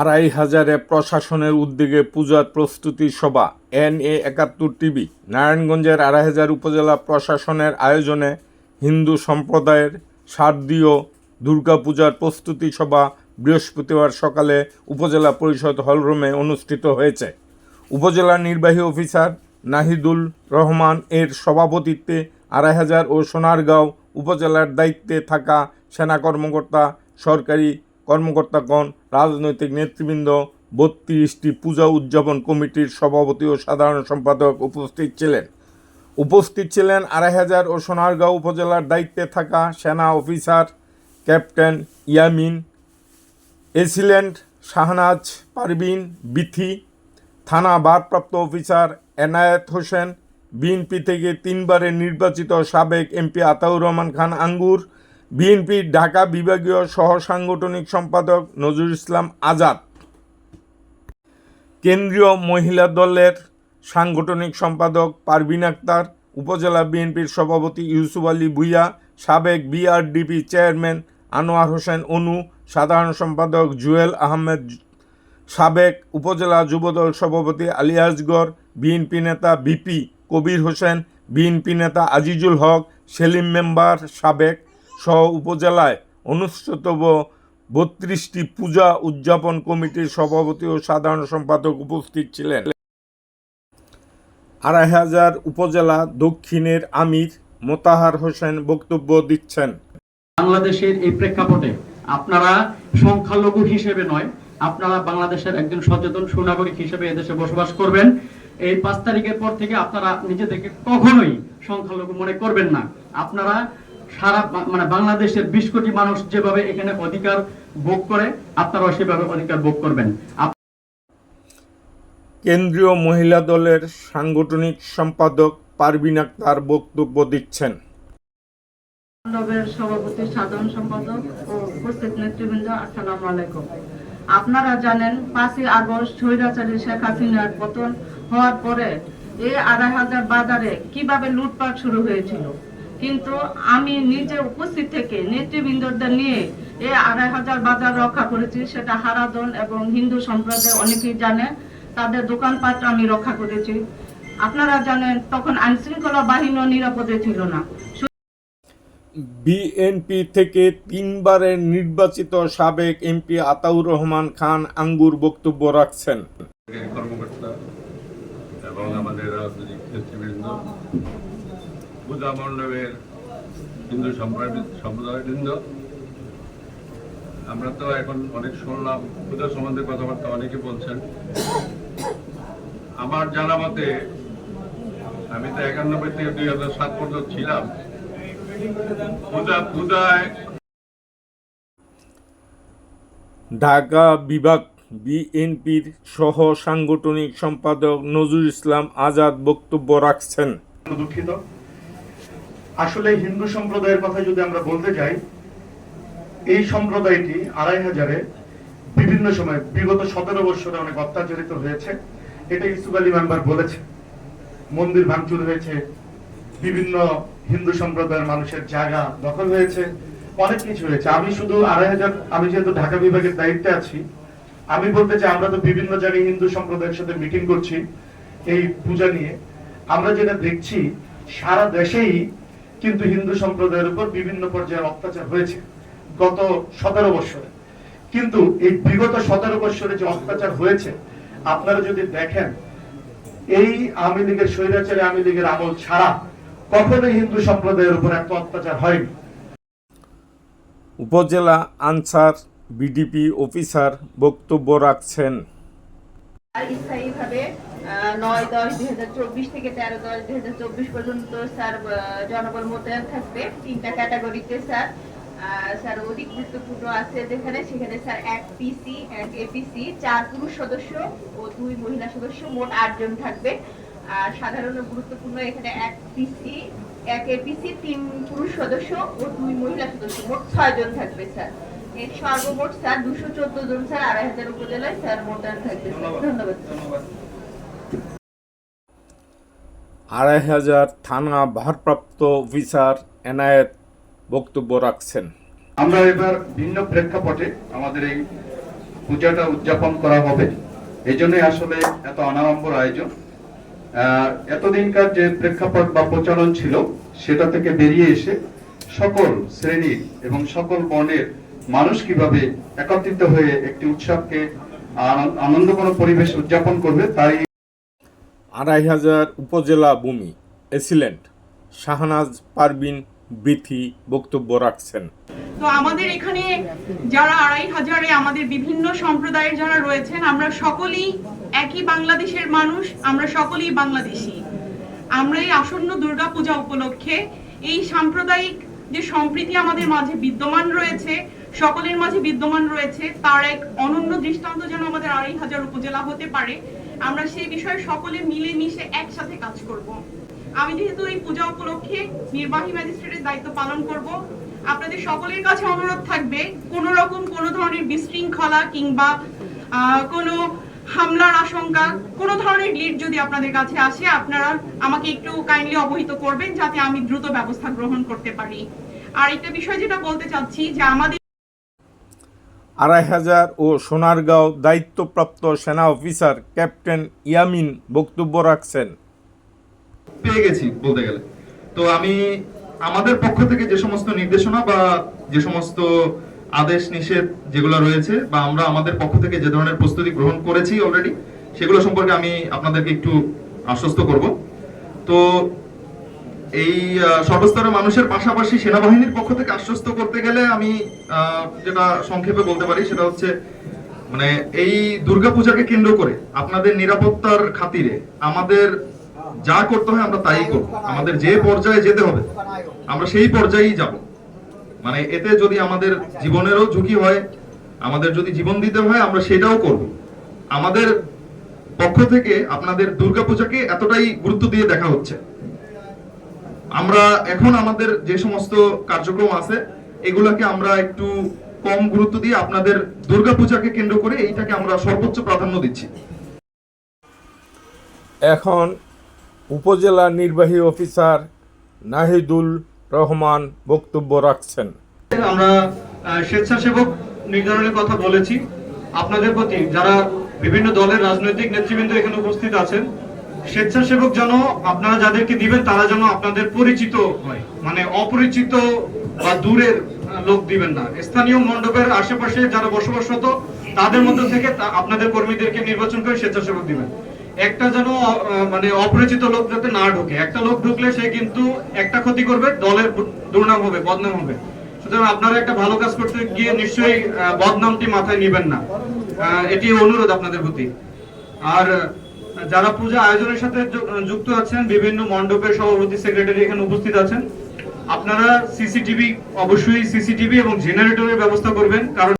আড়াই হাজারে প্রশাসনের উদ্যোগে পূজার প্রস্তুতি সভা এন এ একাত্তর টিভি, নারায়ণগঞ্জের আড়াই হাজার উপজেলা প্রশাসনের আয়োজনে হিন্দু সম্প্রদায়ের শারদীয় দুর্গাপূজার প্রস্তুতি সভা বৃহস্পতিবার সকালে উপজেলা পরিষদ হলরুমে অনুষ্ঠিত হয়েছে। উপজেলা নির্বাহী অফিসার নাহিদুল রহমান এর সভাপতিত্বে আড়াই হাজার ও সোনারগাঁও উপজেলার দায়িত্বে থাকা সেনা কর্মকর্তা সরকারি কর্মকর্তাগণ রাজনৈতিক নেতৃবৃন্দ, বত্রিশটি পূজা উদযাপন কমিটির সভাপতি ও সাধারণ সম্পাদক উপস্থিত ছিলেন। উপস্থিত ছিলেন আড়াই হাজার ও সোনারগাঁও উপজেলার দায়িত্বে থাকা সেনা অফিসার ক্যাপ্টেন ইয়ামিন, এসিলেন্ট শাহনাজ পারবিন বিথি, থানা ভারপ্রাপ্ত অফিসার এনায়েত হোসেন, বিএনপি থেকে তিনবারের নির্বাচিত সাবেক এমপি আতাউর রহমান খান আঙ্গুর বিএনপির ঢাকা বিভাগীয় সহ সাংগঠনিক সম্পাদক নজরুল ইসলাম আজাদ। কেন্দ্রীয় মহিলা দলের সাংগঠনিক সম্পাদক পারভিন আক্তার, উপজেলা বিএনপির সভাপতি ইউসুফ আলী ভুইয়া, সাবেক বিআরডিপি চেয়ারম্যান আনোয়ার হোসেন অনু, সাধারণ সম্পাদক জুয়েল আহমেদ, সাবেক উপজেলা যুবদল সভাপতি আলী আসগর, বিএনপি নেতা বিপি কবির হোসেন, বিএনপি নেতা আজিজুল হক, সেলিম মেম্বার, সাবেক সহ উপজেলায় অনুষ্ঠিতব্য বত্রিশটি পূজা উদযাপন কমিটির সভাপতি ও সাধারণ সম্পাদক উপস্থিত ছিলেন। আড়াই হাজার উপজেলা দক্ষিণের আমির মোতাহার হোসেন বক্তব্য দিচ্ছেন। বাংলাদেশের এই প্রেক্ষাপটে আপনারা সংখ্যালঘু হিসেবে নয়, আপনারা বাংলাদেশের একজন সচেতন সুনাগরিক হিসেবে এদেশে বসবাস করবেন। এই পাঁচ তারিখের পর থেকে আপনারা নিজেদেরকে কখনোই সংখ্যালঘু মনে করবেন না। আপনারা সারা মানে বাংলাদেশের বিশ কোটি মানুষ যেভাবে এখানে অধিকার ভোগ করে আপনারাও সেভাবে অধিকার ভোগ করবেন। কেন্দ্রীয় মহিলা দলের সাংগঠনিক সম্পাদক পারভিন আক্তার বক্তব্য দিচ্ছেন। সভাপতি সাধারণ সম্পাদক ও উপস্থিত নেতৃবৃন্দ আসসালামু আলাইকুম। আপনারা জানেন পাঁচই আগস্ট স্বৈরাচারী শেখ হাসিনার পতন হওয়ার পরে এই আড়াই হাজার বাজারে কীভাবে লুটপাট শুরু হয়েছিল? কিন্তু আমি নিজে উপস্থিত থেকে নেতৃবৃন্দদের নিয়ে এই আড়াই হাজার বাজার রক্ষা করেছি সেটা হারাদন এবং হিন্দু সম্প্রদায় অনেকেই জানে তাদের দোকানপাট আমি রক্ষা করেছি। আপনারা জানেন তখন আইনশৃঙ্খলা বাহিনীও নিরাপদে ছিল না। বিএনপি থেকে তিনবারের নির্বাচিত সাবেক এমপি আতাউর রহমান খান আঙ্গুর বক্তব্য রাখছেন। কর্মকর্তা এবং আমাদের রাজনৈতিক নেতৃবৃন্দ পূজা মণ্ডপের হিন্দু সম্প্রদায় সম্প্রদায়বৃন্দ আমরা তো এখন অনেক শুনলাম, পূজা সম্বন্ধে কথাবার্তা অনেকে বলছেন। আমার জানা মতে, আমি তো একানব্বই থেকে দুই হাজার সাত পর্যন্ত ছিলাম। পূজা, পূজায় ঢাকা বিভাগ বিএনপির সহ সাংগঠনিক সম্পাদক নজরুল ইসলাম আজাদ বক্তব্য রাখছেন। দুঃখিত। আসলে হিন্দু সম্প্রদায়ের কথা যদি আমরা বলতে যাই, এই সম্প্রদায়টি আড়াই হাজারে বিভিন্ন সময়, বিগত সতেরো বছরে অনেক অত্যাচারিত হয়েছে। এটা ইসুফ আলী মেম্বার বলেছে। মন্দির ভাঙচুর হয়েছে। বিভিন্ন হিন্দু সম্প্রদায়ের মানুষের জায়গা দখল হয়েছে। অনেক কিছু হয়েছে। আমি শুধু আড়াই হাজার, আমি যেহেতু ঢাকা বিভাগের দায়িত্বে আছি, আমি বলতে চাই আমরা তো বিভিন্ন জায়গায় হিন্দু সম্প্রদায়ের সাথে মিটিং করছি এই পূজা নিয়ে। আমরা যেটা দেখছি, সারা দেশেই কিন্তু হিন্দু সম্প্রদায়ের উপর বিভিন্ন পর্যায়ে অত্যাচার হয়েছে গত সতেরো বছরে। কিন্তু এই বিগত সতেরো বছরে যে অত্যাচার হয়েছে, আপনারা যদি দেখেন, এই আওয়ামী লীগের স্বৈরাচারী আওয়ামী লীগের আমল ছাড়া কখনোই হিন্দু সম্প্রদায়ের উপর এত অত্যাচার হয়নি। উপজেলা আনসার, বিডিপি অফিসার বক্তব্য রাখছেন স্থায়ীভাবে নয় দশ দুই হাজার চব্বিশ থেকে তেরো দশ দুই হাজার চব্বিশ পর্যন্ত স্যার জনবল মোতায়েন থাকবে। তিনটা ক্যাটাগরিতে স্যার স্যার অধিক গুরুত্বপূর্ণ আছে যেখানে, সেখানে স্যার এক পিসি এক এপিসি চার পুরুষ সদস্য ও দুই মহিলা সদস্য, মোট আটজন থাকবে। আর সাধারণ গুরুত্বপূর্ণ এখানে এক পিসি এক এপিসি তিন পুরুষ সদস্য ও দুই মহিলা সদস্য, মোট ছয় জন থাকবে স্যার। এর সর্বমোট স্যার দুশো চোদ্দ জন স্যার আড়াই হাজার উপজেলায় স্যার মোতায়েন থাকবে। ধন্যবাদ। আড়াই হাজার থানা ভারপ্রাপ্ত অফিসার এনায়েত বক্তব্য রাখছেন। আমরা এবার ভিন্ন প্রেক্ষাপটে আমাদের এই পূজাটা উদযাপন করা হবে। এই জন্যই আসলে এত অনাড়ম্বর আয়োজন। আহ, এতদিনকার যে প্রেক্ষাপট বা প্রচলন ছিল সেটা থেকে বেরিয়ে এসে সকল শ্রেণির এবং সকল বর্ণের মানুষ কীভাবে একত্রিত হয়ে একটি উৎসবকে আনন্দ- পরিবেশ উদযাপন করবে তাই আড়াই হাজার উপজেলা ভূমি এসিলেন্ট শাহনাজ পারবিন বৃথি বক্তব্য রাখছেন। তো আমাদের এখানে যারা আড়াই হাজারে আমাদের বিভিন্ন সম্প্রদায়ের যারা রয়েছেন আমরা সকলেই একই বাংলাদেশের মানুষ আমরা সকলেই বাংলাদেশি। আমরা এই আসন্ন দুর্গাপূজা উপলক্ষে এই সাম্প্রদায়িক যে সম্প্রীতি আমাদের মাঝে বিদ্যমান রয়েছে সকলের মাঝে বিদ্যমান রয়েছে। তার এক অনন্য দৃষ্টান্ত যেন আমাদের আড়াই হাজার উপজেলা হতে পারে। আমরা সেই বিষয়ে সকলে মিলে মিশে একসাথে কাজ করব। আমি যেহেতু এই পূজা উপলক্ষে নির্বাহী ম্যাজিস্ট্রেটের দায়িত্ব পালন করব, আপনাদের সকলের কাছে অনুরোধ থাকবে, কোনো রকম কোনো ধরনের বিশৃঙ্খলা কিংবা কোনো হামলার আশঙ্কা, কোনো ধরনের লিড যদি আপনাদের কাছে আসে, আপনারা আমাকে একটু কাইন্ডলি অবহিত করবেন যাতে আমি দ্রুত ব্যবস্থা গ্রহণ করতে পারি। আর একটা বিষয় যেটা বলতে চাচ্ছি যে আমাদের আড়াই হাজার ও সোনারগাঁও দায়িত্বপ্রাপ্ত সেনা অফিসার ক্যাপ্টেন ইয়ামিন বক্তব্য রাখছেন। পেয়ে গেছি বলতে গেলে। তো আমি আমাদের পক্ষ থেকে যে সমস্ত নির্দেশনা বা যে সমস্ত আদেশ নিষেধ যেগুলো রয়েছে বা আমরা আমাদের পক্ষ থেকে যে ধরনের প্রস্তুতি গ্রহণ করেছি অলরেডি সেগুলো সম্পর্কে আমি আপনাদেরকে একটু আশ্বস্ত করব। তো এই সর্বস্তরের মানুষের পাশাপাশি সেনাবাহিনীর পক্ষ থেকে আশ্বস্ত করতে গেলে আমি যেটা সংক্ষেপে বলতে পারি সেটা হচ্ছে মানে এই দুর্গাপূজাকে কেন্দ্র করে আপনাদের নিরাপত্তার খাতিরে আমাদের যা করতে হয় আমরা তাই করব। আমাদের যে পর্যায়ে যেতে হবে, আমরা সেই পর্যায়েই যাব। মানে এতে যদি আমাদের জীবনেরও ঝুঁকি হয়, আমাদের যদি জীবন দিতে হয়, আমরা সেটাও করব। আমাদের পক্ষ থেকে আপনাদের দুর্গাপূজাকে এতটাই গুরুত্ব দিয়ে দেখা হচ্ছে। আমরা এখন আমাদের যে সমস্ত কার্যক্রম আছে এগুলাকে আমরা একটু কম গুরুত্ব দিয়ে আপনাদের দুর্গাপূজাকে কেন্দ্র করে এইটাকে আমরা সর্বোচ্চ প্রাধান্য দিচ্ছি। এখন উপজেলা নির্বাহী অফিসার নাহিদুল রহমান বক্তব্য রাখছেন। আমরা স্বেচ্ছাসেবক নির্ধারণের কথা বলেছি। আপনাদের প্রতি যারা বিভিন্ন দলের রাজনৈতিক নেতৃবৃন্দ এখানে উপস্থিত আছেন স্বেচ্ছাসেবক যেন আপনারা যাদেরকে দিবেন, তারা যেন আপনাদের পরিচিত হয়। মানে অপরিচিত বা দূরের লোক দিবেন না। স্থানীয় মণ্ডপের আশেপাশে যারা বসবাসরত, তাদের মধ্যে থেকে আপনাদের কর্মীদেরকে নির্বাচন করে স্বেচ্ছাসেবক দিবেন। একটা যেন মানে অপরিচিত লোক যাতে না ঢোকে। একটা লোক ঢুকলে সে কিন্তু একটা ক্ষতি করবে, দলের দুর্নাম হবে, বদনাম হবে। সুতরাং আপনারা একটা ভালো কাজ করতে গিয়ে নিশ্চয়ই বদনামটি মাথায় নিবেন না। এটি অনুরোধ আপনাদের প্রতি। আর যারা পূজা আয়োজনের সাথে যুক্ত আছেন, বিভিন্ন মণ্ডপের সভাপতি সেক্রেটারি এখানে উপস্থিত আছেন, আপনারা সিসিটিভি অবশ্যই সিসিটিভি এবং জেনারেটরের ব্যবস্থা করবেন, কারণ